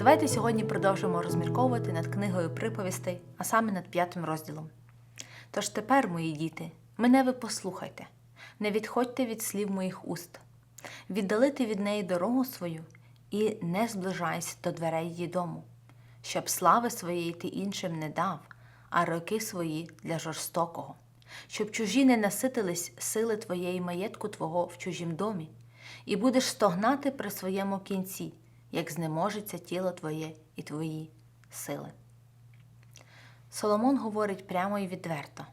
Давайте сьогодні продовжимо розмірковувати над книгою приповістей, а саме над п'ятим розділом. Тож тепер, мої діти, мене ви послухайте, не відходьте від слів моїх уст, віддалити від неї дорогу свою і не зближайся до дверей її дому, щоб слави своєї ти іншим не дав, а роки свої для жорстокого, щоб чужі не наситились сили твоєї маєтку твого в чужім домі, і будеш стогнати при своєму кінці, як знеможеться тіло твоє і твої сили. Соломон говорить прямо і відверто: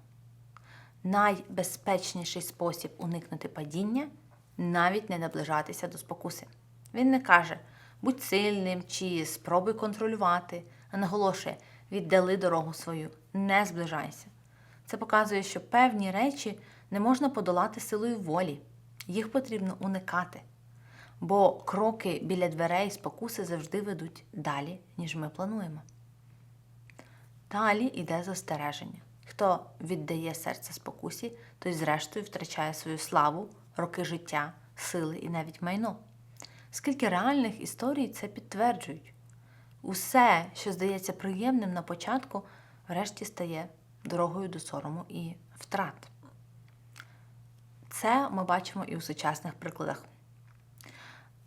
найбезпечніший спосіб уникнути падіння навіть не наближатися до спокуси. Він не каже будь сильним чи спробуй контролювати, а наголошує віддали дорогу свою, не зближайся. Це показує, що певні речі не можна подолати силою волі, їх потрібно уникати. Бо кроки біля дверей спокуси завжди ведуть далі, ніж ми плануємо. Далі йде застереження. Хто віддає серце спокусі, той зрештою втрачає свою славу, роки життя, сили і навіть майно. Скільки реальних історій це підтверджують. Усе, що здається приємним на початку, врешті стає дорогою до сорому і втрат. Це ми бачимо і у сучасних прикладах.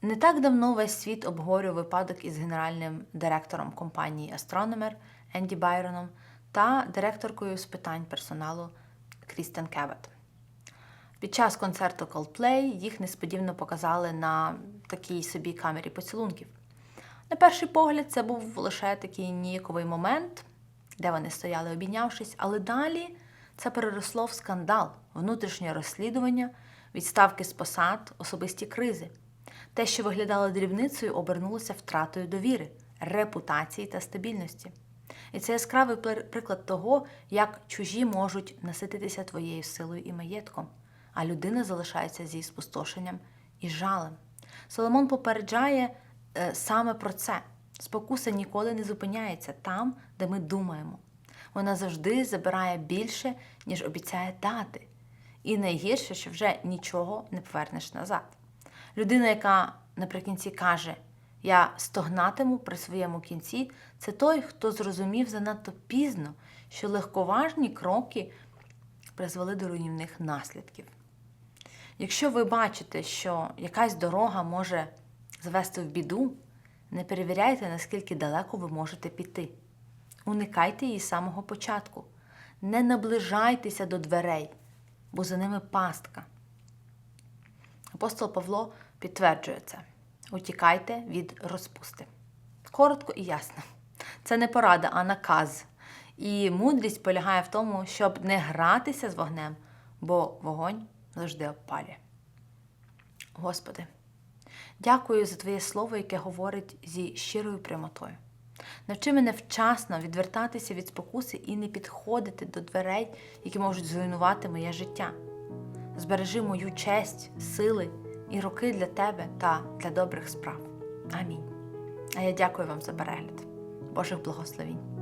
Не так давно весь світ обговорював випадок із генеральним директором компанії Astronomer Енді Байроном та директоркою з питань персоналу Крістен Кевет. Під час концерту Coldplay їх несподівано показали на такій собі камері поцілунків. На перший погляд, це був лише такий ніяковий момент, де вони стояли обійнявшись, але далі це переросло в скандал, внутрішнє розслідування, відставки з посад, особисті кризи. Те, що виглядало дрібницею, обернулося втратою довіри, репутації та стабільності. І це яскравий приклад того, як чужі можуть насититися твоєю силою і маєтком, а людина залишається зі спустошенням і жалем. Соломон попереджає е, саме про це. Спокуса ніколи не зупиняється там, де ми думаємо. Вона завжди забирає більше, ніж обіцяє дати. І найгірше, що вже нічого не повернеш назад. Людина, яка наприкінці каже, я стогнатиму при своєму кінці, це той, хто зрозумів занадто пізно, що легковажні кроки призвели до руйнівних наслідків. Якщо ви бачите, що якась дорога може завести в біду, не перевіряйте, наскільки далеко ви можете піти. Уникайте її з самого початку. Не наближайтеся до дверей, бо за ними пастка. Апостол Павло підтверджує це: утікайте від розпусти. Коротко і ясно. Це не порада, а наказ. І мудрість полягає в тому, щоб не гратися з вогнем, бо вогонь завжди опалює. Господи, дякую за Твоє слово, яке говорить зі щирою прямотою. Навчи мене вчасно відвертатися від спокуси і не підходити до дверей, які можуть зруйнувати моє життя. Збережи мою честь, сили і роки для тебе та для добрих справ. Амінь. А я дякую вам за перегляд. Божих благословінь.